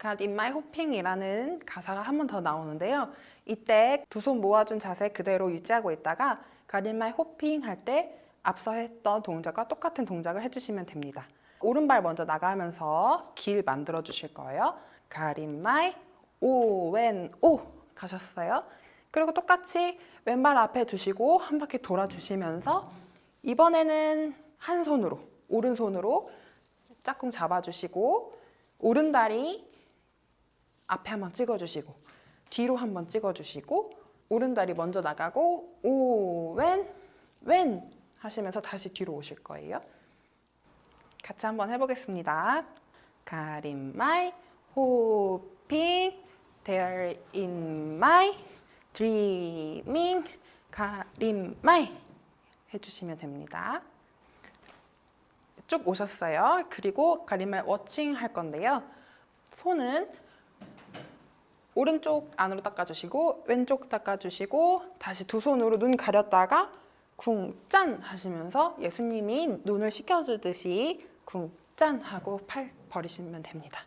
God in my hopping이라는 가사가 한 번 더 나오는데요. 이때 두 손 모아준 자세 그대로 유지하고 있다가 God in my hopping 할 때 앞서 했던 동작과 똑같은 동작을 해주시면 됩니다. 오른발 먼저 나가면서 길 만들어 주실 거예요. God in my 오, 왼, 오 가셨어요. 그리고 똑같이 왼발 앞에 두시고 한 바퀴 돌아주시면서 이번에는 한 손으로 오른손으로 짝꿍 잡아주시고 오른다리 앞에 한번 찍어주시고 뒤로 한번 찍어주시고 오른다리 먼저 나가고 오왼 왼 하시면서 다시 뒤로 오실 거예요. 같이 한번 해보겠습니다. In my hoping, there in my dreaming, in my 해주시면 됩니다. 쭉 오셨어요. 그리고 가림말 워칭 할 건데요. 손은 오른쪽 안으로 닦아주시고 왼쪽 닦아주시고 다시 두 손으로 눈 가렸다가 쿵짠 하시면서 예수님이 눈을 씻겨주듯이 쿵짠 하고 팔 버리시면 됩니다.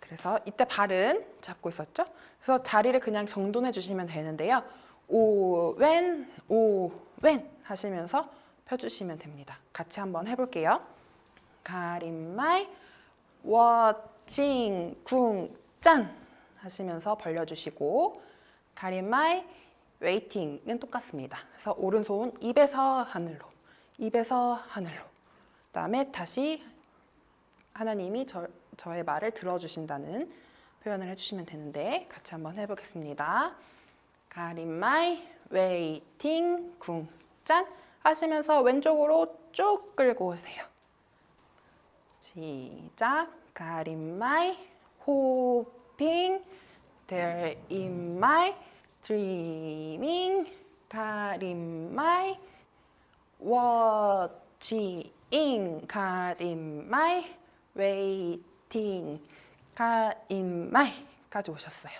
그래서 이때 발은 잡고 있었죠? 그래서 자리를 그냥 정돈해 주시면 되는데요. 오왼 오왼 하시면서 펴주시면 됩니다. 같이 한번 해볼게요. 가림말 워칭 쿵짠 하시면서 벌려주시고 가림말 웨이팅은 똑같습니다. 그래서 오른손 입에서 하늘로 입에서 하늘로 그 다음에 다시 하나님이 저, 저의 말을 들어주신다는 표현을 해주시면 되는데 같이 한번 해보겠습니다. 가림말 웨이팅 쿵짠 하시면서 왼쪽으로 쭉 끌고 오세요. 시작. 가림말 호 핑 there in my dreaming 가림말 watching 가림말 waiting 가림말까지 오셨어요.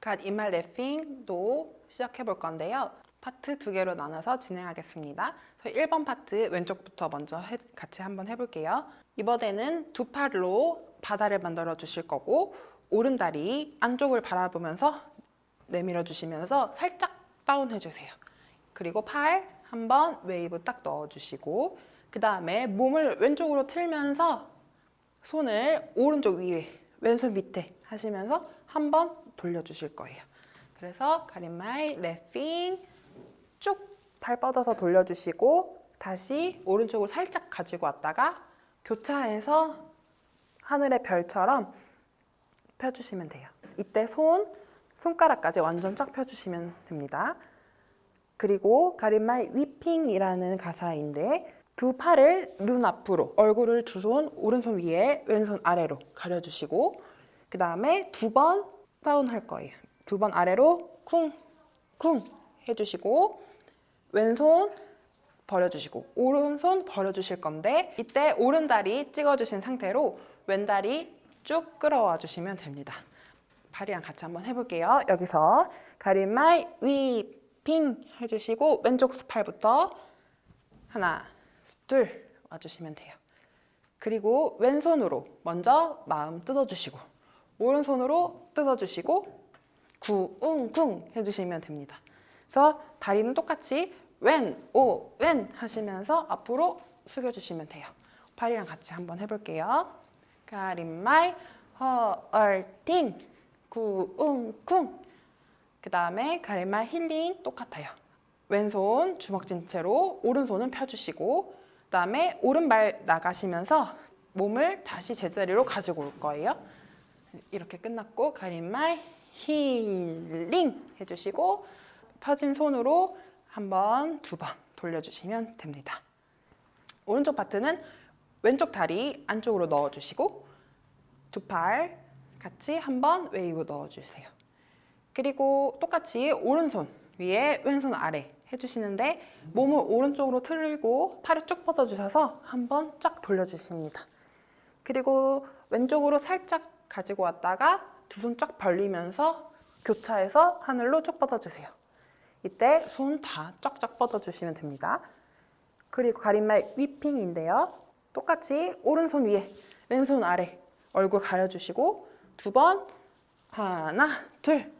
God in my laughing도 시작해 볼 건데요. 파트 두 개로 나눠서 진행하겠습니다. 저희 1번 파트 왼쪽부터 먼저 해- 같이 한번 해볼게요. 이번에는 두 팔로 바다를 만들어 주실 거고 오른다리 안쪽을 바라보면서 내밀어 주시면서 살짝 다운해 주세요. 그리고 팔 한번 웨이브 딱 넣어 주시고 그 다음에 몸을 왼쪽으로 틀면서 손을 오른쪽 위에 왼손 밑에 하시면서 한번 돌려 주실 거예요. 그래서 가림마이 레핑 쭉 발 뻗어서 돌려주시고 다시 오른쪽으로 살짝 가지고 왔다가 교차해서 하늘의 별처럼 펴주시면 돼요. 이때 손, 손가락까지 완전 쫙 펴주시면 됩니다. 그리고 가림마이 위핑이라는 가사인데 두 팔을 눈 앞으로 얼굴을 두 손 오른손 위에 왼손 아래로 가려주시고 그 다음에 두 번 다운 할 거예요. 두 번 아래로 쿵, 쿵 해주시고 왼손 버려주시고 오른손 버려주실 건데 이때 오른 다리 찍어주신 상태로 왼다리 쭉 끌어와 주시면 됩니다. 발이랑 같이 한번 해볼게요. 여기서 가림마이 위핑 해주시고 왼쪽 팔부터 하나 둘 와주시면 돼요. 그리고 왼손으로 먼저 마음 뜯어주시고 오른손으로 뜯어주시고 구웅궁 해주시면 됩니다. 그래서 다리는 똑같이 왼, 오, 왼 하시면서 앞으로 숙여주시면 돼요. 팔이랑 같이 한번 해볼게요. 가림말, 허얼팅, 구웅궁. 그 다음에 가림말 힐링 똑같아요. 왼손 주먹진 채로 오른손은 펴주시고 그 다음에 오른발 나가시면서 몸을 다시 제자리로 가지고 올 거예요. 이렇게 끝났고 가림말 힐링 해주시고 펴진 손으로 한 번, 두 번 돌려주시면 됩니다. 오른쪽 파트는 왼쪽 다리 안쪽으로 넣어주시고 두 팔 같이 한번 웨이브 넣어주세요. 그리고 똑같이 오른손 위에 왼손 아래 해주시는데 몸을 오른쪽으로 틀고 팔을 쭉 뻗어주셔서 한번 쫙 돌려주십니다. 그리고 왼쪽으로 살짝 가지고 왔다가 두 손 쫙 벌리면서 교차해서 하늘로 쭉 뻗어주세요. 이때 손 다 쫙쫙 뻗어주시면 됩니다. 그리고 가림말 위핑인데요. 똑같이 오른손 위에 왼손 아래 얼굴 가려주시고 두 번. 하나, 둘.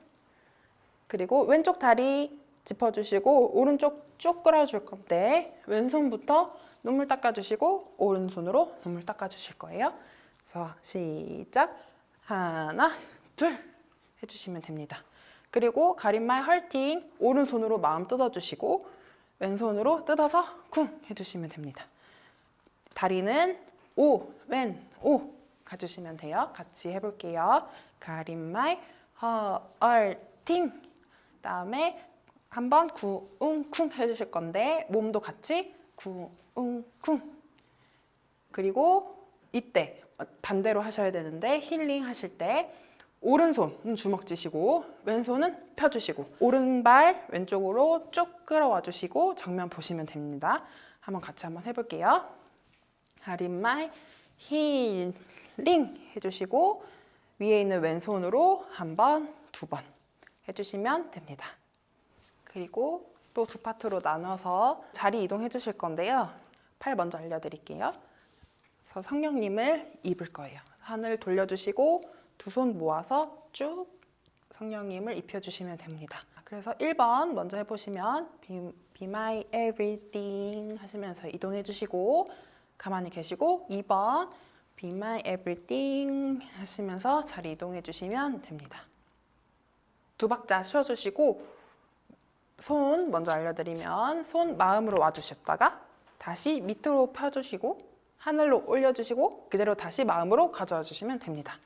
그리고 왼쪽 다리 짚어주시고 오른쪽 쭉 끌어줄 건데 왼손부터 눈물 닦아주시고 오른손으로 눈물 닦아주실 거예요. 그래서 시작. 하나, 둘 해주시면 됩니다. 그리고 가림말 헐팅 오른손으로 마음 뜯어주시고 왼손으로 뜯어서 쿵 해주시면 됩니다. 다리는 오, 왼, 오 가주시면 돼요. 같이 해볼게요. 가림말 헐팅 다음에 한번 구 웅 쿵 해주실 건데 몸도 같이 구 웅 쿵 그리고 이때 반대로 하셔야 되는데 힐링 하실 때 오른손은 주먹 쥐시고 왼손은 펴주시고 오른발 왼쪽으로 쭉 끌어와 주시고 정면 보시면 됩니다. 한번 같이 한번 해볼게요. 하림말 힐링 해주시고 위에 있는 왼손으로 한 번, 두 번 해주시면 됩니다. 그리고 또 두 파트로 나눠서 자리 이동해 주실 건데요. 팔 먼저 알려드릴게요. 그래서 성령님을 입을 거예요. 하늘 돌려주시고 두 손 모아서 쭉 성령님을 입혀주시면 됩니다. 그래서 1번 먼저 해보시면 be, be my everything 하시면서 이동해 주시고 가만히 계시고 2번 be my everything 하시면서 자리 이동해 주시면 됩니다. 두 박자 쉬어주시고 손 먼저 알려드리면 손 마음으로 와주셨다가 다시 밑으로 펴주시고 하늘로 올려주시고 그대로 다시 마음으로 가져와 주시면 됩니다.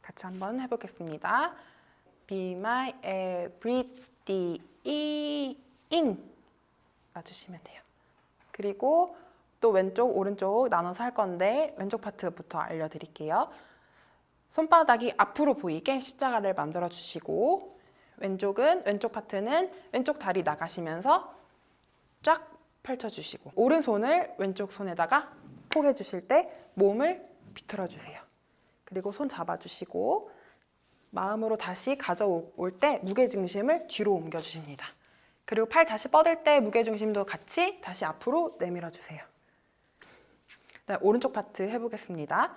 같이 한번 해보겠습니다. Be my everything 와주시면 돼요. 그리고 또 왼쪽 오른쪽 나눠서 할 건데 왼쪽 파트부터 알려드릴게요. 손바닥이 앞으로 보이게 십자가를 만들어 주시고 왼쪽은 왼쪽 파트는 왼쪽 다리 나가시면서 쫙 펼쳐 주시고 오른손을 왼쪽 손에다가 포개 주실 때 몸을 비틀어 주세요. 그리고 손 잡아 주시고 마음으로 다시 가져올 때 무게 중심을 뒤로 옮겨 주십니다. 그리고 팔 다시 뻗을 때 무게 중심도 같이 다시 앞으로 내밀어 주세요. 네, 오른쪽 파트 해보겠습니다.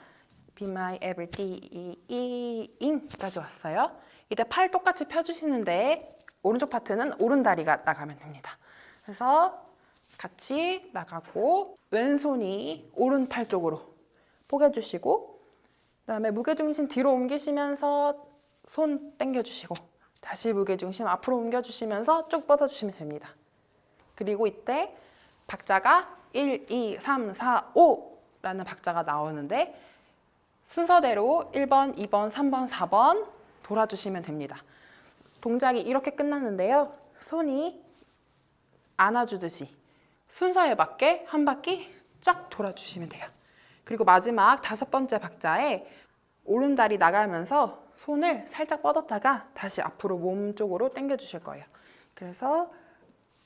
Be my everything까지 왔어요. 이때 팔 똑같이 펴주시는데 오른쪽 파트는 오른 다리가 나가면 됩니다. 그래서 같이 나가고 왼손이 오른 팔 쪽으로 포개주시고 그다음에 무게중심 뒤로 옮기시면서 손 당겨주시고 다시 무게중심 앞으로 옮겨주시면서 쭉 뻗어주시면 됩니다. 그리고 이때 박자가 1, 2, 3, 4, 5 라는 박자가 나오는데 순서대로 1번, 2번, 3번, 4번 돌아주시면 됩니다. 동작이 이렇게 끝났는데요. 손이 안아주듯이 순서에 맞게 한 바퀴 쫙 돌아주시면 돼요. 그리고 마지막 다섯 번째 박자에 오른다리 나가면서 손을 살짝 뻗었다가 다시 앞으로 몸 쪽으로 당겨 주실 거예요. 그래서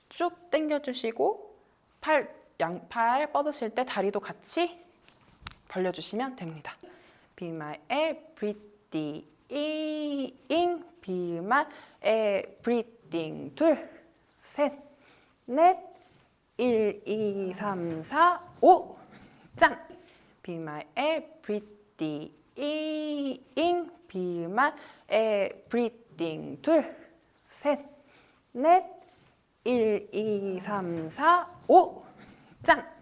쭉 당겨 주시고 팔 양팔 뻗으실 때 다리도 같이 벌려 주시면 됩니다. Be my everything, be my everything. 둘, 셋, 넷, 1, 2, 3, 4, 5. 짠! Be my everything, be my everything. 둘, 셋, 넷, 1, 2, 3, 4, 5. 짠!